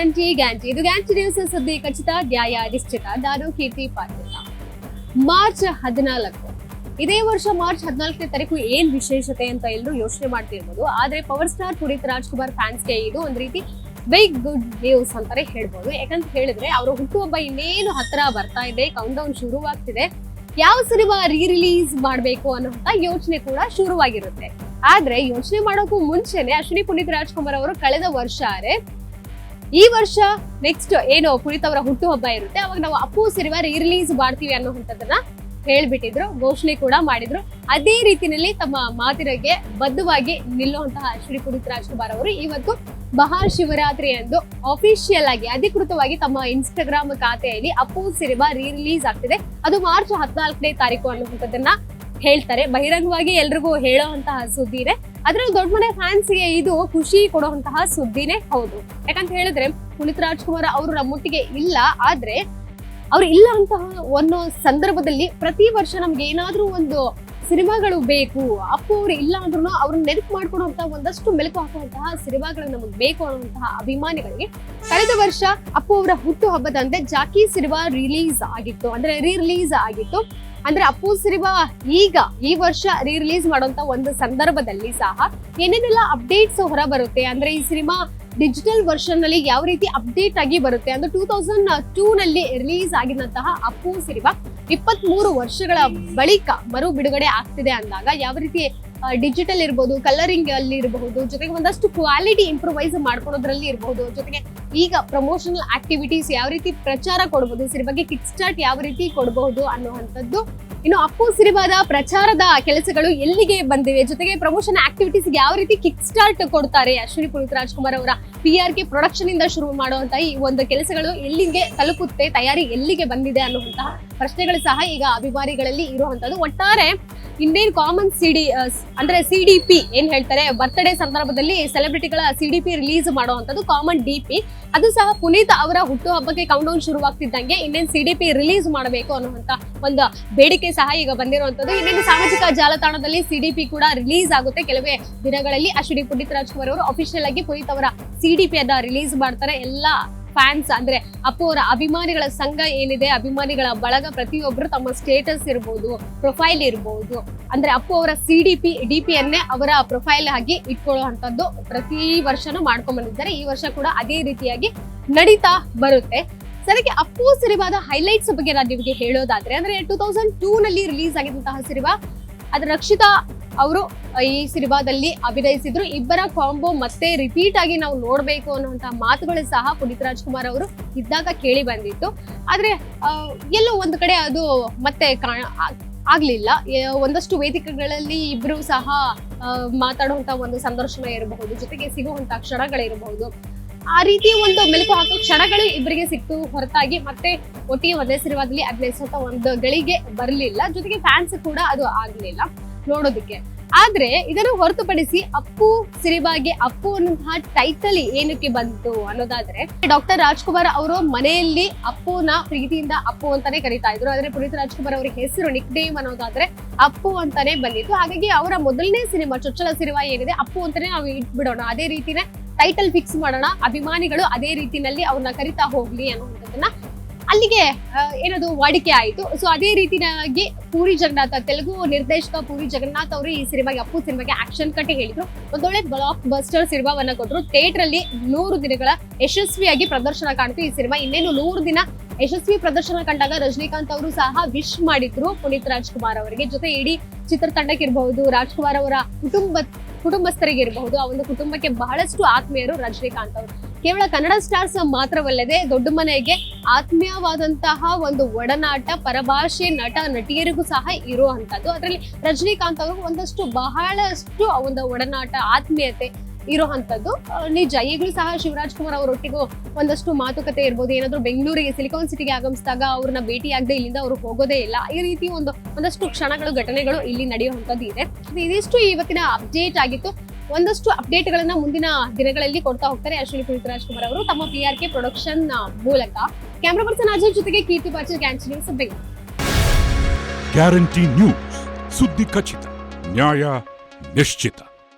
ಗ್ಯಾಂಟಿ ಗ್ಯಾಂಟಿ ಇದು ಗ್ಯಾಂಟಿ ನ್ಯೂಸ್ ಸುದ್ದಿ ಖಚಿತ ಧ್ಯಾಯ ನಿಶ್ಚಿತ. ನಾನು ಕೀರ್ತಿ ಪಾಟೀಲ. ಮಾರ್ಚ್ ಹದಿನಾಲ್ಕು. ಇದೇ ವರ್ಷ ಮಾರ್ಚ್ ಹದಿನಾಲ್ಕನೇ ತಾರೀಕು ಏನ್ ವಿಶೇಷತೆ ಅಂತ ಎಲ್ಲರೂ ಯೋಚನೆ ಮಾಡ್ತಿರ್ಬೋದು. ಆದ್ರೆ ಪವರ್ ಸ್ಟಾರ್ ಪುನೀತ್ ರಾಜ್ಕುಮಾರ್ ಫ್ಯಾನ್ಸ್ಗೆ ಇದು ಒಂದ್ ರೀತಿ ವೆರಿ ಗುಡ್ ನ್ಯೂಸ್ ಅಂತಾನೆ ಹೇಳ್ಬೋದು. ಯಾಕಂತ ಹೇಳಿದ್ರೆ ಅವರು ಹುಟ್ಟುಹಬ್ಬ ಇನ್ನೇನು ಹತ್ರ ಬರ್ತಾ ಇದೆ ಕೌಂಟ್ ಡೌನ್ ಶುರುವಾಗ್ತಿದೆ. ಯಾವ ಸಿನಿಮಾ ರೀ ರಿಲೀಸ್ ಮಾಡ್ಬೇಕು ಅನ್ನೋಂತ ಯೋಚನೆ ಕೂಡ ಶುರುವಾಗಿರುತ್ತೆ. ಆದ್ರೆ ಯೋಚನೆ ಮಾಡೋಕ್ಕೂ ಮುಂಚೆನೆ ಅಶ್ವಿನಿ ಪುನೀತ್ ರಾಜ್ಕುಮಾರ್ ಅವರು ಕಳೆದ ವರ್ಷ ಈ ವರ್ಷ ನೆಕ್ಸ್ಟ್ ಏನು ಪುನೀತ್ ಅವರ ಹುಟ್ಟುಹಬ್ಬ ಇರುತ್ತೆ, ಅವಾಗ ನಾವು ಅಪ್ಪು ಸಿನಿಮಾ ರಿಲೀಸ್ ಮಾಡ್ತೀವಿ ಅನ್ನೋಂಥದ್ದನ್ನ ಹೇಳ್ಬಿಟ್ಟಿದ್ರು, ಘೋಷಣೆ ಕೂಡ ಮಾಡಿದ್ರು. ಅದೇ ರೀತಿಯಲ್ಲಿ ತಮ್ಮ ಮಾತಿನಗೆ ಬದ್ಧವಾಗಿ ನಿಲ್ಲುವಂತಹ ಶ್ರೀ ಪುನೀತ್ ರಾಜ್ಕುಮಾರ್ ಅವರು ಇವತ್ತು ಮಹಾಶಿವರಾತ್ರಿ ಎಂದು ಅಫಿಷಿಯಲ್ ಆಗಿ, ಅಧಿಕೃತವಾಗಿ ತಮ್ಮ ಇನ್ಸ್ಟಾಗ್ರಾಮ್ ಖಾತೆಯಲ್ಲಿ ಅಪ್ಪು ಸಿನಿಮಾ ರೀ ರಿಲೀಸ್ ಆಗ್ತಿದೆ. ಅದು ಮಾರ್ಚ್ ಹದಿನಾಲ್ಕನೇ ತಾರೀಕು ಅನ್ನುವಂಥದ್ದನ್ನ ಹೇಳ್ತಾರೆ. ಬಹಿರಂಗವಾಗಿ ಎಲ್ರಿಗೂ ಹೇಳುವಂತಹ ಸುದ್ದಿ ಇದೆ. ಅದ್ರಲ್ಲಿ ದೊಡ್ಡ ಮನೆ ಫ್ಯಾನ್ಸ್ಗೆ ಇದು ಖುಷಿ ಕೊಡುವಂತಹ ಸುದ್ದಿನೇ ಹೌದು. ಯಾಕಂತ ಹೇಳಿದ್ರೆ ಪುನೀತ್ ರಾಜ್ಕುಮಾರ್ ಅವರು ನಮ್ಮೊಟ್ಟಿಗೆ ಇಲ್ಲ, ಆದ್ರೆ ಅವ್ರು ಇಲ್ಲ ಅಂತಹ ಒಂದು ಸಂದರ್ಭದಲ್ಲಿ ಪ್ರತಿ ವರ್ಷ ನಮ್ಗೆ ಏನಾದ್ರೂ ಒಂದು ಸಿನಿಮಾಗಳು ಬೇಕು, ಅಪ್ಪು ಅವ್ರು ಇಲ್ಲ ಅಂದ್ರೂ ಅವ್ರನ್ನ ನೆನಪು ಮಾಡ್ಕೊಡುವಂತಹ ಒಂದಷ್ಟು ಮೆಲುಕು ಹಾಕುವಂತಹ ಸಿನಿಮಾಗಳು ನಮಗೆ ಬೇಕು ಅನ್ನುವಂತಹ ಅಭಿಮಾನಿಗಳಿಗೆ ಕಳೆದ ವರ್ಷ ಅಪ್ಪು ಅವರ ಹುಟ್ಟು ಹಬ್ಬದಂತೆ ಜಾಕಿ ಸಿನಿಮಾ ರಿಲೀಸ್ ಆಗಿತ್ತು. ಅಂದ್ರೆ ರೀ ರಿಲೀಸ್ ಆಗಿತ್ತು. ಅಂದ್ರೆ ಅಪ್ಪು ಸಿರಿವ ಈಗ ಈ ವರ್ಷ ರೀ ರಿಲೀಸ್ ಮಾಡುವಂತ ಒಂದು ಸಂದರ್ಭದಲ್ಲಿ ಸಹ ಏನೇನೆಲ್ಲ ಅಪ್ಡೇಟ್ಸ್ ಹೊರ ಬರುತ್ತೆ ಅಂದ್ರೆ ಈ ಸಿನಿಮಾ ಡಿಜಿಟಲ್ ವರ್ಷನ್ನಲ್ಲಿ ಯಾವ ರೀತಿ ಅಪ್ಡೇಟ್ ಆಗಿ ಬರುತ್ತೆ? ಅಂದ್ರೆ ಟೂ ತೌಸಂಡ್ ಟೂ ನಲ್ಲಿ ರಿಲೀಸ್ ಆಗಿದಂತಹ ಅಪ್ಪು ಸಿರಿವ ಇಪ್ಪತ್ತ್ ಮೂರು ವರ್ಷಗಳ ಬಳಿಕ ಮರು ಬಿಡುಗಡೆ ಆಗ್ತಿದೆ ಅಂದಾಗ ಯಾವ ರೀತಿ ಡಿಜಿಟಲ್ ಇರ್ಬೋದು ಕಲರಿಂಗ್ ಅಲ್ಲಿ ಇರಬಹುದು, ಜೊತೆಗೆ ಒಂದಷ್ಟು ಕ್ವಾಲಿಟಿ ಇಂಪ್ರೂವೈಸ್ ಮಾಡ್ಕೊಳೋದ್ರಲ್ಲಿ ಇರಬಹುದು ಜೊತೆಗೆ ಈಗ ಪ್ರಮೋಷನಲ್ ಆಕ್ಟಿವಿಟೀಸ್ ಯಾವ ರೀತಿ ಪ್ರಚಾರ ಕೊಡಬಹುದು ಬಗ್ಗೆ ಕಿಕ್ ಸ್ಟಾರ್ಟ್ ಯಾವ ರೀತಿ ಕೊಡಬಹುದು ಅನ್ನುವಂಥದ್ದು. ಇನ್ನು ಅಪ್ಪು ಸಿರಿವಾದ ಪ್ರಚಾರದ ಕೆಲಸಗಳು ಎಲ್ಲಿಗೆ ಬಂದಿವೆ, ಜೊತೆಗೆ ಪ್ರಮೋಷನ್ ಆಕ್ಟಿವಿಟೀಸ್ ಯಾವ ರೀತಿ ಕಿಕ್ ಸ್ಟಾರ್ಟ್ ಕೊಡ್ತಾರೆ ಅಶ್ವಿನಿ ಪುನೀತ್ ರಾಜ್ಕುಮಾರ್ ಅವರ ಪಿ ಆರ್ ಕೆ ಪ್ರೊಡಕ್ಷನ್ ಇಂದ ಶುರು ಮಾಡುವಂತಹ ಈ ಒಂದು ಕೆಲಸಗಳು ಎಲ್ಲಿಗೆ ತಲುಪುತ್ತೆ, ತಯಾರಿ ಎಲ್ಲಿಗೆ ಬಂದಿದೆ ಅನ್ನುವಂತಹ ಪ್ರಶ್ನೆಗಳು ಸಹ ಈಗ ಅಭಿಮಾನಿಗಳಲ್ಲಿ ಇರುವಂತದ್ದು ಒಟ್ಟಾರೆ ಇನ್ನೇನ್ ಕಾಮನ್ ಸಿಡಿ ಅಂದ್ರೆ ಸಿ ಡಿ ಪಿ ಏನ್ ಹೇಳ್ತಾರೆ ಬರ್ತ್ಡೇ ಸಂದರ್ಭದಲ್ಲಿ ಸೆಲೆಬ್ರಿಟಿಗಳ ಸಿ ಡಿ ಪಿ ರಿಲೀಸ್ ಮಾಡುವಂತದ್ದು ಕಾಮನ್ ಡಿ ಪಿ ಅದು ಸಹ ಪುನೀತ್ ಅವರ ಹುಟ್ಟುಹಬ್ಬಕ್ಕೆ ಕೌಂಟ್ ಡೌನ್ ಶುರುವಾಗ್ತಿದ್ದಂಗೆ ಇನ್ನೇನು ಸಿ ಡಿ ಪಿ ರಿಲೀಸ್ ಮಾಡಬೇಕು ಅನ್ನುವಂತ ಒಂದು ಬೇಡಿಕೆ ಸಹ ಈಗ ಬಂದಿರುವಂತದ್ದು ಇನ್ನೇನು ಸಾಮಾಜಿಕ ಜಾಲತಾಣದಲ್ಲಿ ಸಿ ಡಿ ಪಿ ಕೂಡ ರಿಲೀಸ್ ಆಗುತ್ತೆ. ಕೆಲವೇ ದಿನಗಳಲ್ಲಿ ಅಶ್ವಿನಿ ಪುನೀತ್ ರಾಜ್ಕುಮಾರ್ ಅವರು ಅಫಿಷಿಯಲ್ ಆಗಿ ಪುನೀತ್ ಅವರ ಸಿ ಡಿ ಪಿ ಅನ್ನ ರಿಲೀಸ್ ಮಾಡ್ತಾರೆ. ಎಲ್ಲಾ ಫ್ಯಾನ್ಸ್ ಅಂದ್ರೆ ಅಪ್ಪು ಅವರ ಅಭಿಮಾನಿಗಳ ಸಂಘ ಏನಿದೆ, ಅಭಿಮಾನಿಗಳ ಬಳಗ ಪ್ರತಿಯೊಬ್ಬರು ತಮ್ಮ ಸ್ಟೇಟಸ್ ಇರ್ಬೋದು ಪ್ರೊಫೈಲ್ ಇರ್ಬೋದು. ಅಂದ್ರೆ ಅಪ್ಪು ಅವರ C D P D P ಅನ್ನೇ ಅವರ ಪ್ರೊಫೈಲ್ ಆಗಿ ಇಟ್ಕೊಳ್ಳುವಂತದ್ದು ಪ್ರತಿ ವರ್ಷನೂ ಮಾಡ್ಕೊಂಡ್ ಬಂದಿದ್ದಾರೆ ಈ ವರ್ಷ ಕೂಡ ಅದೇ ರೀತಿಯಾಗಿ ನಡೀತಾ ಬರುತ್ತೆ. ಸದ್ಯಕ್ಕೆ ಅಪ್ಪು ಸಿನಿಮಾದ ಹೈಲೈಟ್ಸ್ ಬಗ್ಗೆ ನಾನು ನಿಮಗೆ ಹೇಳೋದಾದ್ರೆ, ಅಂದ್ರೆ ಟೂ ತೌಸಂಡ್ ಟೂ ನಲ್ಲಿ ರಿಲೀಸ್ ಆಗಿದಂತಹ ಸಿನಿಮಾ ಅದ್ರ ರಕ್ಷಿತಾ ಅವರು ಈ ಸಿನಿಮಾದಲ್ಲಿ ಅಭಿನಯಿಸಿದ್ರು. ಇಬ್ಬರ ಕಾಂಬೋ ಮತ್ತೆ ರಿಪೀಟ್ ಆಗಿ ನಾವು ನೋಡ್ಬೇಕು ಅನ್ನುವಂತಹ ಮಾತುಗಳು ಸಹ ಪುನೀತ್ ರಾಜ್ಕುಮಾರ್ ಅವರು ಇದ್ದಾಗ ಕೇಳಿ ಬಂದಿತ್ತು. ಆದ್ರೆ ಎಲ್ಲೋ ಒಂದು ಕಡೆ ಅದು ಮತ್ತೆ ಕಾಣ ಆಗ್ಲಿಲ್ಲ. ಒಂದಷ್ಟು ವೇದಿಕೆಗಳಲ್ಲಿ ಇಬ್ರು ಸಹ ಮಾತಾಡುವಂತ ಒಂದು ಸಂದರ್ಶನ ಇರಬಹುದು, ಜೊತೆಗೆ ಸಿಗುವಂತ ಕ್ಷಣಗಳಿರಬಹುದು. ಆ ರೀತಿ ಒಂದು ಮೆಲುಕು ಹಾಕೋ ಕ್ಷಣಗಳು ಇಬ್ಬರಿಗೆ ಸಿಕ್ತು ಹೊರತಾಗಿ ಮತ್ತೆ ಒಟ್ಟಿಗೆ ಒಂದೇ ಸಿನಿಮಾದಲ್ಲಿ ಅಭಿನಯಿಸುವಂತ ಒಂದು ಗಳಿಗೆ ಬರಲಿಲ್ಲ. ಜೊತೆಗೆ ಫ್ಯಾನ್ಸ್ ಕೂಡ ಅದು ಆಗ್ಲಿಲ್ಲ. ನೋಡೋದಕ್ಕೆ. ಆದ್ರೆ ಇದನ್ನು ಹೊರತುಪಡಿಸಿ ಅಪ್ಪು ಸಿರಿಬಾಗೆ ಅಪ್ಪು ಅನ್ನುವಂತಹ ಟೈಟಲ್ ಏನಕ್ಕೆ ಬಂತು ಅನ್ನೋದಾದ್ರೆ ಡಾಕ್ಟರ್ ರಾಜ್ಕುಮಾರ್ ಅವರು ಮನೆಯಲ್ಲಿ ಅಪ್ಪುನ ಪ್ರೀತಿಯಿಂದ ಅಪ್ಪು ಅಂತಾನೆ ಕರೀತಾ ಇದ್ರು. ಆದ್ರೆ ಪುನೀತ್ ರಾಜ್ಕುಮಾರ್ ಅವರ ಹೆಸರು ನಿಕ್ ಡೇಮ್ ಅನ್ನೋದಾದ್ರೆ ಅಪ್ಪು ಅಂತಾನೆ ಬಂದಿತ್ತು. ಹಾಗಾಗಿ ಅವರ ಮೊದಲನೇ ಸಿನಿಮಾ ಚೊಚ್ಚಲ ಸಿನಿಮಾ ಏನಿದೆ ಅಪ್ಪು ಅಂತಾನೆ ನಾವು ಇಟ್ಬಿಡೋಣ. ಅದೇ ರೀತಿನೇ ಟೈಟಲ್ ಫಿಕ್ಸ್ ಮಾಡೋಣ. ಅಭಿಮಾನಿಗಳು ಅದೇ ರೀತಿನಲ್ಲಿ ಅವ್ರನ್ನ ಕರಿತಾ ಹೋಗ್ಲಿ ಅನ್ನುವಂಥದ್ದನ್ನ ಅಲ್ಲಿಗೆ ಏನದು, ವಾಡಿಕೆ ಆಯಿತು. ಸೊ ಅದೇ ರೀತಿಯಾಗಿ ಪೂರಿ ಜಗನ್ನಾಥ, ತೆಲುಗು ನಿರ್ದೇಶಕ ಪೂರಿ ಜಗನ್ನಾಥ್ ಅವರು ಈ ಸಿನಿಮಾಗೆ, ಅಪ್ಪು ಸಿನಿಮಾಗೆ ಆಕ್ಷನ್ ಕಟ್ಟಿ ಹೇಳಿದ್ರು. ಒಂದೊಳ್ಳೆ ಬ್ಲಾಕ್ ಬಸ್ಟರ್ ಸಿನಿಮಾವನ್ನ ಕೊಟ್ಟರು ಥಿಯೇಟರ್ ಅಲ್ಲಿ ನೂರು ದಿನಗಳ ಯಶಸ್ವಿಯಾಗಿ ಪ್ರದರ್ಶನ ಕಾಣ್ತು ಈ ಸಿನಿಮಾ. ಇನ್ನೇನು ನೂರು ದಿನ ಯಶಸ್ವಿ ಪ್ರದರ್ಶನ ಕಂಡಾಗ ರಜನಿಕಾಂತ್ ಅವರು ಸಹ ವಿಶ್ ಮಾಡಿದ್ರು ಪುನೀತ್ ರಾಜ್ಕುಮಾರ್ ಅವರಿಗೆ. ಜೊತೆ ಇಡೀ ಚಿತ್ರತಂಡಕ್ಕೆ ಇರಬಹುದು, ರಾಜ್ಕುಮಾರ್ ಅವರ ಕುಟುಂಬ, ಕುಟುಂಬಸ್ಥರಿಗೆ ಇರಬಹುದು. ಆ ಒಂದು ಕುಟುಂಬಕ್ಕೆ ಬಹಳಷ್ಟು ಆತ್ಮೀಯರು ರಜನಿಕಾಂತ್ ಅವರು. ಕೇವಲ ಕನ್ನಡ ಸ್ಟಾರ್ಸ್ ಮಾತ್ರವಲ್ಲದೆ ದೊಡ್ಡ ಮನೆಗೆ ಆತ್ಮೀಯವಾದಂತಹ ಒಂದು ಒಡನಾಟ, ಪರಭಾಷೆ, ನಟ, ನಟಿಯರಿಗೂ ಸಹ ಇರುವಂತದ್ದು ಅದರಲ್ಲಿ ರಜನಿಕಾಂತ್ ಅವರು ಒಂದಷ್ಟು ಬಹಳಷ್ಟು ಒಂದು ಒಡನಾಟ, ಆತ್ಮೀಯತೆ ಇರುವಂತದ್ದು ನಿಜ, ಈಗಲೂ ಸಹ ಶಿವರಾಜ್ ಕುಮಾರ್ ಅವರೊಟ್ಟಿಗೂ ಒಂದಷ್ಟು ಮಾತುಕತೆ ಇರ್ಬೋದು. ಏನಾದ್ರು ಬೆಂಗಳೂರಿಗೆ, ಸಿಲಿಕಾನ್ ಸಿಟಿಗೆ ಆಗಮಿಸಿದಾಗ ಅವ್ರನ್ನ ಭೇಟಿಯಾಗದೆ ಇಲ್ಲಿಂದ ಅವರು ಹೋಗೋದೇ ಇಲ್ಲ. ಈ ರೀತಿ ಒಂದು, ಒಂದಷ್ಟು ಕ್ಷಣಗಳು, ಘಟನೆಗಳು ಇಲ್ಲಿ ನಡೆಯುವಂತದ್ದು ಇದೆ. ಇದಿಷ್ಟು ಇವತ್ತಿನ ಅಪ್ಡೇಟ್ ಆಗಿತ್ತು. ಒಂದಷ್ಟು ಅಪ್ಡೇಟ್ ಗಳನ್ನ ಮುಂದಿನ ದಿನಗಳಲ್ಲಿ ಕೊಡ್ತಾ ಹೋಗ್ತಾರೆ ಅಶ್ವಿನಿ ಪುನೀತ್ ರಾಜ್ಕುಮಾರ್ ಅವರು. ತಮ್ಮ ಪಿ ಆರ್ ಕೆ ಪ್ರೊಡಕ್ಷನ್ ಮೂಲಕ. ಕ್ಯಾಮ್ರಾ ಪರ್ಸನ್ ಅಜಯ್ ಜೊತೆಗೆ ಕೀರ್ತಿ ಪಾಟೀಲ್ ಕ್ಯಾನ್ಸ್ ನ್ಯೂಸ್ ಬೆಂಗಳೂರು ಗ್ಯಾರಂಟಿ ನ್ಯೂಸ್ ಸುದ್ದಿ ಖಚಿತ ನ್ಯಾಯ ನಿಶ್ಚಿತ